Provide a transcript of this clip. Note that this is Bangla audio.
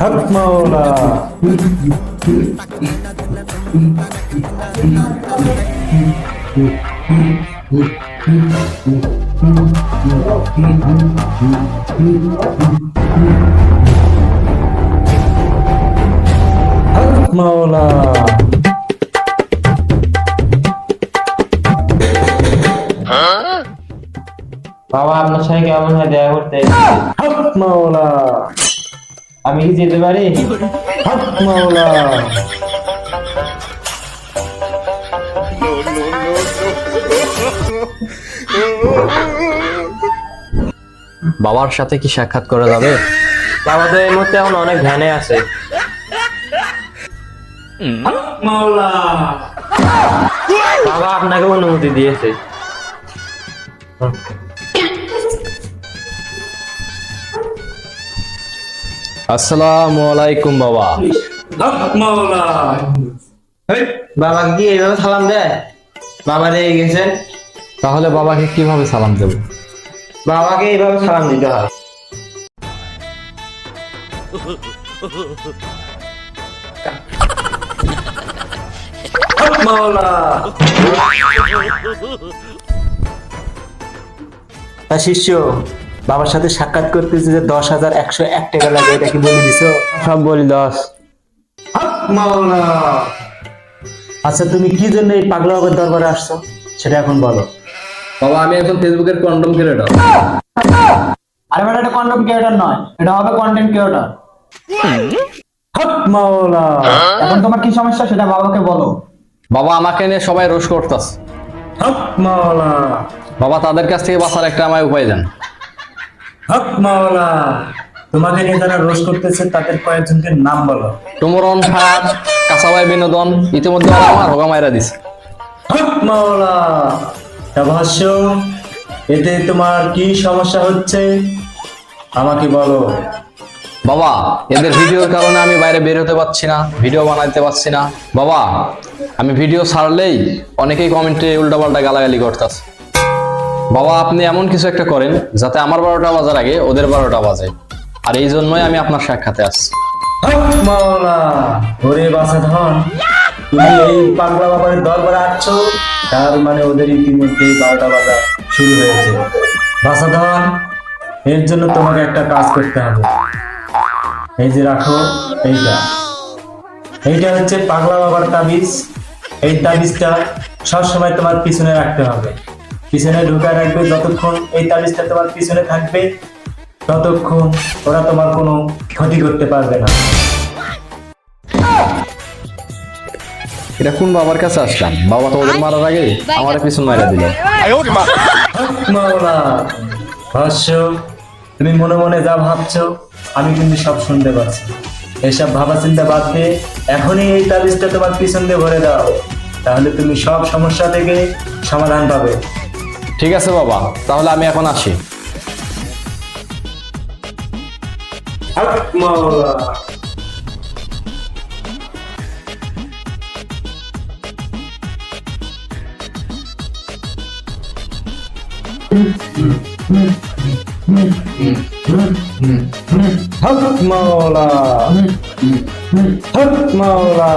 হক মাওলা হক মাওলা বাবা আপনার সাথে কেমন হয় দেখা করতে হক মাওলা আমি কি যেতে পারি? বাবার সাথে কি সাক্ষাৎ করা যাবে? বাবা তো এই মুহূর্তে এখন অনেক ধ্যানে আছে। বাবা আপনাকে অনুমতি দিয়েছে। আসসালামু আলাইকুম বাবা। বাবা কি এইভাবে সালাম দেয়? বাবা রেগে গেছেন? তাহলে বাবাকে কীভাবে সালাম দেব? বাবাকে এইভাবে সালাম দিতে হয়। তা শিষ্য। বাবার সাথে সাক্ষাৎ করতে যে দশ হাজার একশো এক টাকা লাগে এটা কি বলে দিছো? সব বলি মাওলা। আচ্ছা তুমি কি জন্য এই পাগলা বাবার দরবারে আসছো? সেটা এখন বলো। বাবা আমি এখন ফেসবুকের কন্ডম ক্রিয়েটর আরে ম্যাডাম এটা কন্টেন্ট ক্রিয়েটর নয় এটা হবে কন্টেন্ট ক্রিয়েটর মাওলা। এখন তোমার কি সমস্যা সেটা বাবাকে বলো। বাবা আমাকে নিয়ে সবাই রোষ করতেছে। হক মাওলা। বাবা তাদের কাছ থেকে বাঁচার একটা আমায় উপায় দেন। হক মাওলা যারা রোজ করতেছে তাদের কয়েকজনকে নাম বলো। কাঁচাবাই বিনোদন ইতিমধ্যে আমার হোগা মাইরা দিছে। হক মাওলা ভাষ্য এতে তোমার কি সমস্যা হচ্ছে? আমাকে বলো। বাবা এদের ভিডিওর কারণে আমি বাইরে বের হতে পারছি না ভিডিও বানাইতে পারছি না। বাবা আমি ভিডিও ছাড়লেই অনেকেই কমেন্টে উল্টাপাল্টা গালাগালি করতেছে। বাবা, আপনি এমন কিছু একটা করেন যাতে আমার বারোটা বাজার আগে ওদের বারোটা বাজে। আর এই জন্যই আমি আপনার সাক্ষাতে আসছি। এই মানে জন্য তোমাকে একটা কাজ করতে হবে। এই যে রাখো, এইটা। এইটা হচ্ছে পাগলা বাবার তাবিজ। এই তাবিজটা সবসময় তোমার পিছনে রাখতে হবে। পিছনে ঢুকায় রাখবে যতক্ষণ এই তাবিজটা তোমার পিছনে থাকবে ততক্ষণ ওরা তোমার কোনো ক্ষতি করতে পারবে না। এটা কোন বাবার কাছে আসলাম? বাবা তো ওদের মারার আগে আমার পিছন মারা দিল। ভাষ্য তুমি মনে মনে যা ভাবছ আমি কিন্তু সব শুনতে পাচ্ছি। এসব ভাবা চিন্তা বাদ দিয়ে এখনই এই তাবিজটা তোমার পিছন দিয়ে ভরে দাও। তাহলে তুমি সব সমস্যা থেকে সমাধান পাবে। ঠিক আছে বাবা তাহলে আমি এখন আসি। হক মাওলা হক মাওলা